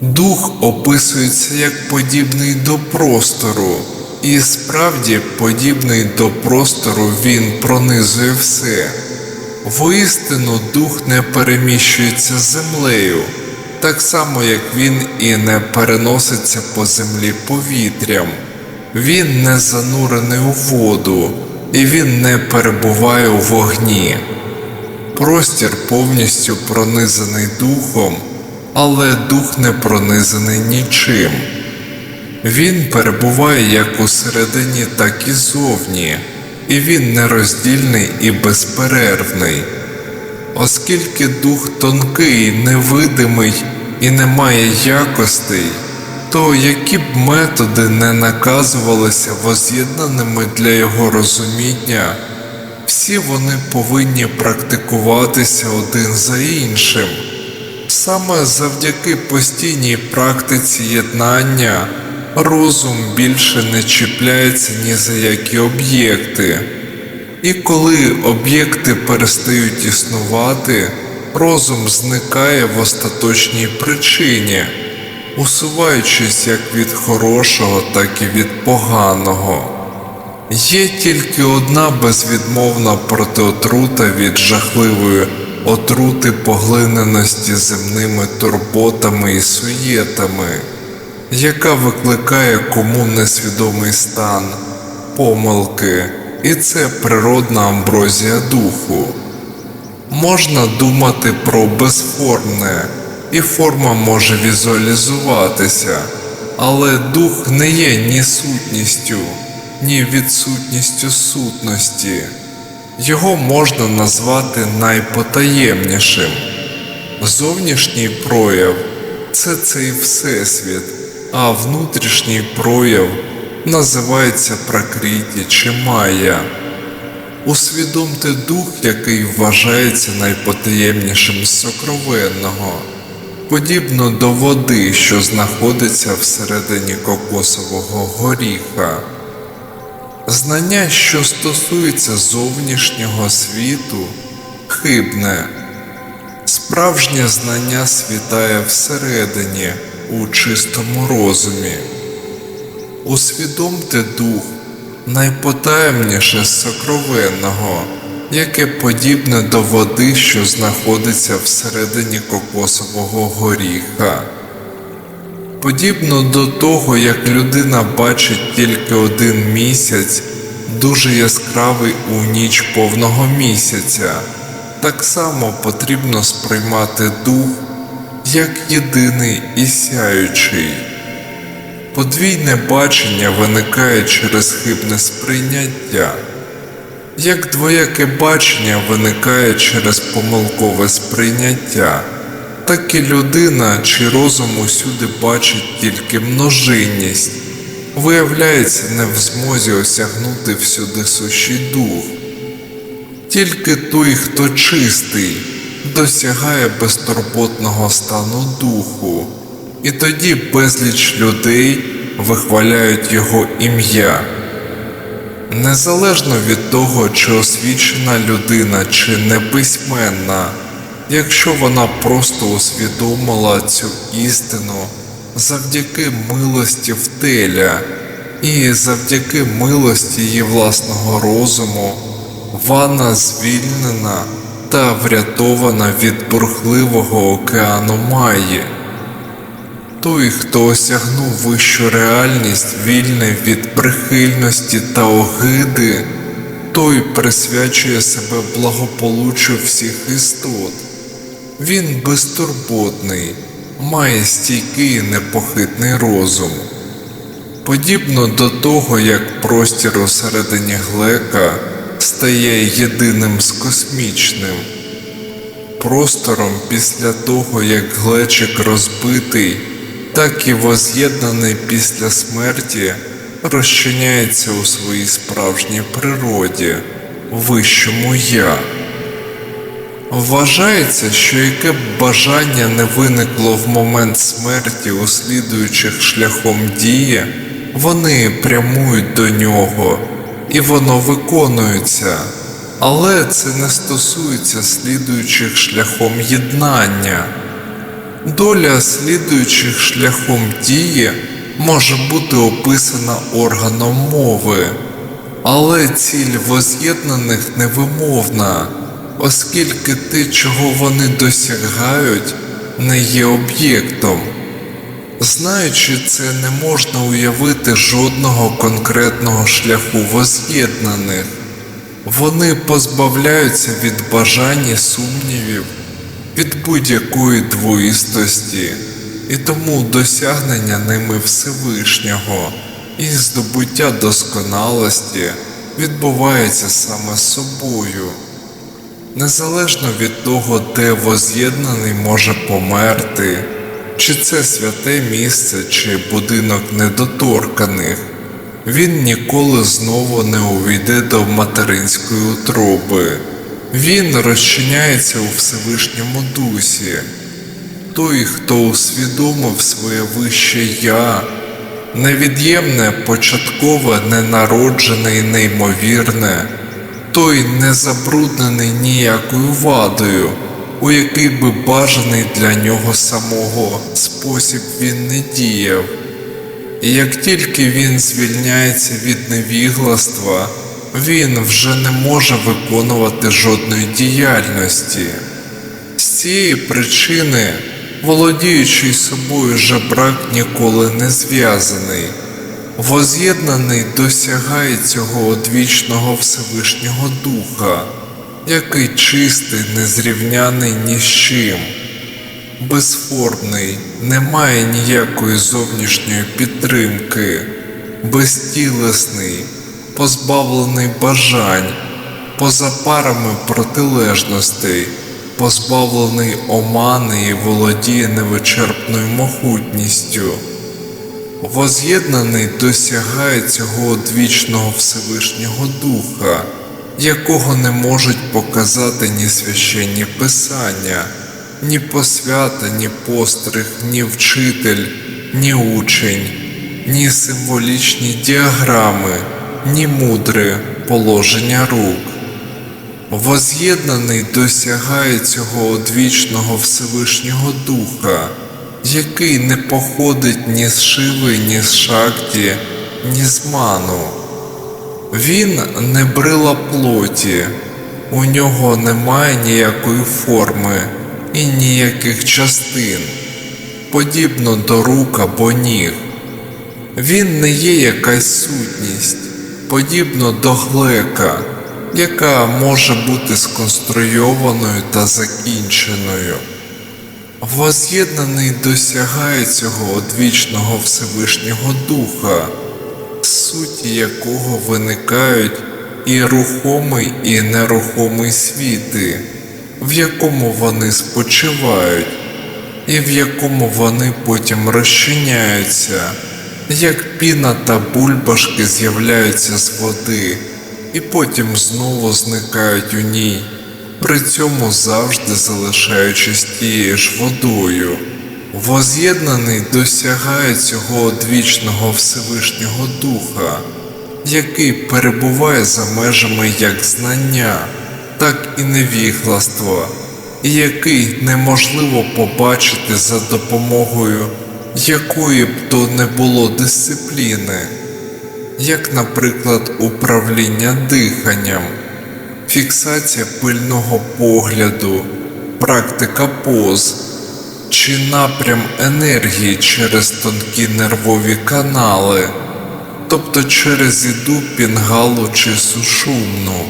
Дух описується як подібний до простору, і справді подібний до простору він пронизує все. Воістину дух не переміщується землею, так само як він і не переноситься по землі повітрям. Він не занурений у воду, і він не перебуває у вогні. Простір повністю пронизаний духом, але дух не пронизаний нічим. Він перебуває як усередині, так і зовні, і він нероздільний і безперервний. Оскільки дух тонкий, невидимий і не має якостей, то які б методи не наказувалися воз'єднаними для його розуміння, всі вони повинні практикуватися один за іншим. Саме завдяки постійній практиці єднання розум більше не чіпляється ні за які об'єкти. І коли об'єкти перестають існувати, розум зникає в остаточній причині, усуваючись як від хорошого, так і від поганого. Є тільки одна безвідмовна протиотрута від жахливої отрути поглиненості земними турботами і суєтами, яка викликає кому несвідомий стан, помилки, і це природна амброзія духу. Можна думати про безформне, і форма може візуалізуватися, але дух не є ні сутністю, ні відсутністю сутності. Його можна назвати найпотаємнішим. Зовнішній прояв це цей Всесвіт, а внутрішній прояв називається Пракріті чи Майя. Усвідомте дух, який вважається найпотаємнішим з сокровенного, подібно до води, що знаходиться всередині кокосового горіха. Знання, що стосується зовнішнього світу, хибне. Справжнє знання світає всередині, у чистому розумі. Усвідомте дух, найпотаємніше сокровенного, яке подібне до води, що знаходиться всередині кокосового горіха. Подібно до того, як людина бачить тільки один місяць, дуже яскравий у ніч повного місяця, так само потрібно сприймати дух як єдиний і сяючий. Подвійне бачення виникає через хибне сприйняття, як двояке бачення виникає через помилкове сприйняття так і людина чи розум усюди бачить тільки множинність, виявляється не в змозі осягнути всюди сущий дух. Тільки той, хто чистий, досягає безтурботного стану духу, і тоді безліч людей вихваляють його ім'я. Незалежно від того, чи освічена людина, чи неписьменна, якщо вона просто усвідомила цю істину завдяки милості втеля і завдяки милості її власного розуму, вона звільнена та врятована від бурхливого океану Майї. Той, хто осягнув вищу реальність, вільний від прихильності та огиди, той присвячує себе благополуччю всіх істот. Він безтурботний, має стійкий непохитний розум. Подібно до того, як простір усередині глека стає єдиним з космічним. Простором після того, як глечик розбитий, так і воз'єднаний після смерті розчиняється у своїй справжній природі, вищому я. Вважається, що яке б бажання не виникло в момент смерті у слідуючих шляхом дії, вони прямують до нього, і воно виконується. Але це не стосується слідуючих шляхом єднання. Доля слідуючих шляхом дії може бути описана органом мови, але ціль воз'єднаних невимовна, оскільки те, чого вони досягають, не є об'єктом. Знаючи це, не можна уявити жодного конкретного шляху воз'єднаних. Вони позбавляються від бажань і сумнівів, від будь-якої двоїстості, і тому досягнення ними Всевишнього і здобуття досконалості відбувається саме собою. Незалежно від того, де воз'єднаний може померти, чи це святе місце, чи будинок недоторканих, він ніколи знову не увійде до материнської утроби. Він розчиняється у Всевишньому дусі. Той, хто усвідомив своє вище я, невід'ємне, початкове, ненароджене і неймовірне, той не забруднений ніякою вадою, у який би бажаний для нього самого спосіб він не діяв. І як тільки він звільняється від невігластва, він вже не може виконувати жодної діяльності. З цієї причини, володіючий собою жебрак ніколи не зв'язаний, воз'єднаний досягає цього одвічного Всевишнього Духа, який чистий, незрівняний ні з чим, безформний, не має ніякої зовнішньої підтримки, безтілесний, позбавлений бажань, поза парами протилежностей, позбавлений омани і володіє невичерпною могутністю. Воз'єднаний досягає цього одвічного Всевишнього Духа, якого не можуть показати ні священні писання, ні посвята, ні постриг, ні вчитель, ні учень, ні символічні діаграми, ні мудре положення рук. Воз'єднаний досягає цього одвічного Всевишнього Духа, який не походить ні з Шиви, ні з Шакті, ні з ману. Він не брила плоті, у нього немає ніякої форми і ніяких частин, подібно до рук або ніг. Він не є якась сутність, подібно до глека, яка може бути сконструйованою та закінченою. Воз'єднаний досягає цього одвічного Всевишнього Духа, суті якого виникають і рухомий, і нерухомий світи, в якому вони спочивають, і в якому вони потім розчиняються, як піна та бульбашки з'являються з води, і потім знову зникають у ній при цьому завжди залишаючись тією ж водою. Воз'єднаний досягає цього одвічного Всевишнього Духа, який перебуває за межами як знання, так і невігластва, і який неможливо побачити за допомогою якої б то не було дисципліни, як, наприклад, управління диханням фіксація пильного погляду, практика поз чи напрям енергії через тонкі нервові канали, тобто через іду пінгалу чи сушумну.